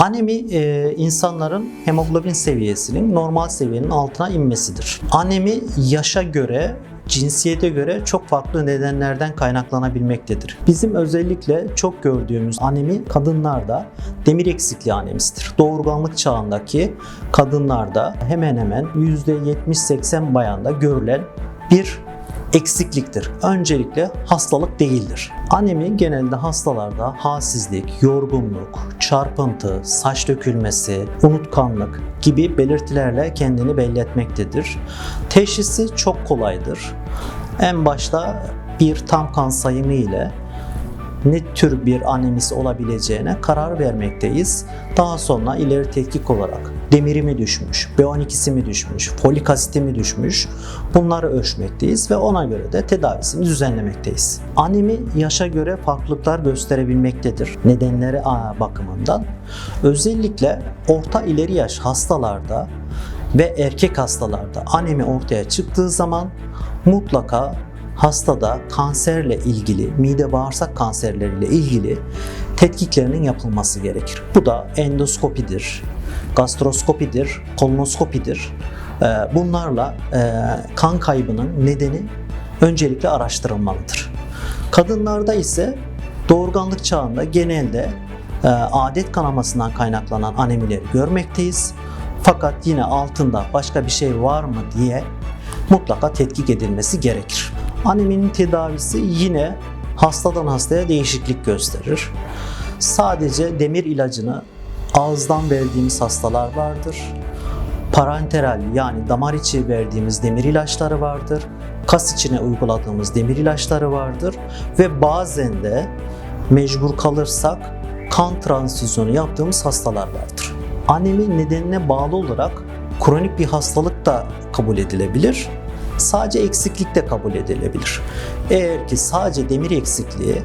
Anemi e, insanların hemoglobin seviyesinin normal seviyenin altına inmesidir. Anemi yaşa göre cinsiyete göre çok farklı nedenlerden kaynaklanabilmektedir. Bizim özellikle çok gördüğümüz anemi kadınlarda demir eksikliği anemisidir. Doğurganlık çağındaki kadınlarda hemen hemen %70-80 bayanda görülen bir eksikliktir. Öncelikle hastalık değildir. Anemi genelde hastalarda halsizlik, yorgunluk, çarpıntı, saç dökülmesi, unutkanlık gibi belirtilerle kendini belli etmektedir. Teşhisi çok kolaydır. En başta bir tam kan sayımı ile ne tür bir anemisi olabileceğine karar vermekteyiz. Daha sonra ileri tetkik olarak demiri mi düşmüş, B12'si mi düşmüş, folik asiti mi düşmüş bunları ölçmekteyiz ve ona göre de tedavisini düzenlemekteyiz. Anemi yaşa göre farklılıklar gösterebilmektedir nedenleri bakımından. Özellikle orta ileri yaş hastalarda ve erkek hastalarda anemi ortaya çıktığı zaman mutlaka hastada kanserle ilgili, mide bağırsak kanserleriyle ilgili tetkiklerinin yapılması gerekir. Bu da endoskopidir, gastroskopidir, kolonoskopidir. Ee, Bunlarla e, kan kaybının nedeni öncelikle araştırılmalıdır. Kadınlarda ise doğurganlık çağında genelde e, adet kanamasından kaynaklanan anemileri görmekteyiz. Fakat yine altında başka bir şey var mı diye mutlaka tetkik edilmesi gerekir. Aneminin tedavisi yine hastadan hastaya değişiklik gösterir. Sadece demir ilacını ağızdan verdiğimiz hastalar vardır. Parenteral yani damar içi verdiğimiz demir ilaçları vardır. Kas içine uyguladığımız demir ilaçları vardır ve bazen de mecbur kalırsak kan transfüzyonu yaptığımız hastalar vardır. Anemi nedenine bağlı olarak kronik bir hastalık da kabul edilebilir. Sadece eksiklik de kabul edilebilir. Eğer ki sadece demir eksikliği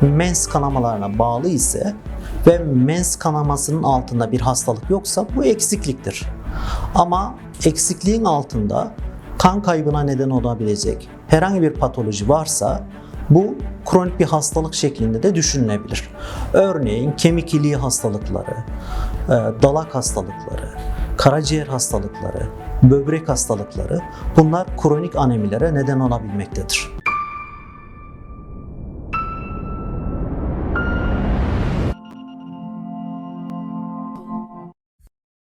mens kanamalarına bağlı ise ve mens kanamasının altında bir hastalık yoksa bu eksikliktir. Ama eksikliğin altında kan kaybına neden olabilecek herhangi bir patoloji varsa bu kronik bir hastalık şeklinde de düşünülebilir. Örneğin kemik iliği hastalıkları, e, dalak hastalıkları, karaciğer hastalıkları, böbrek hastalıkları bunlar kronik anemilere neden olabilmektedir.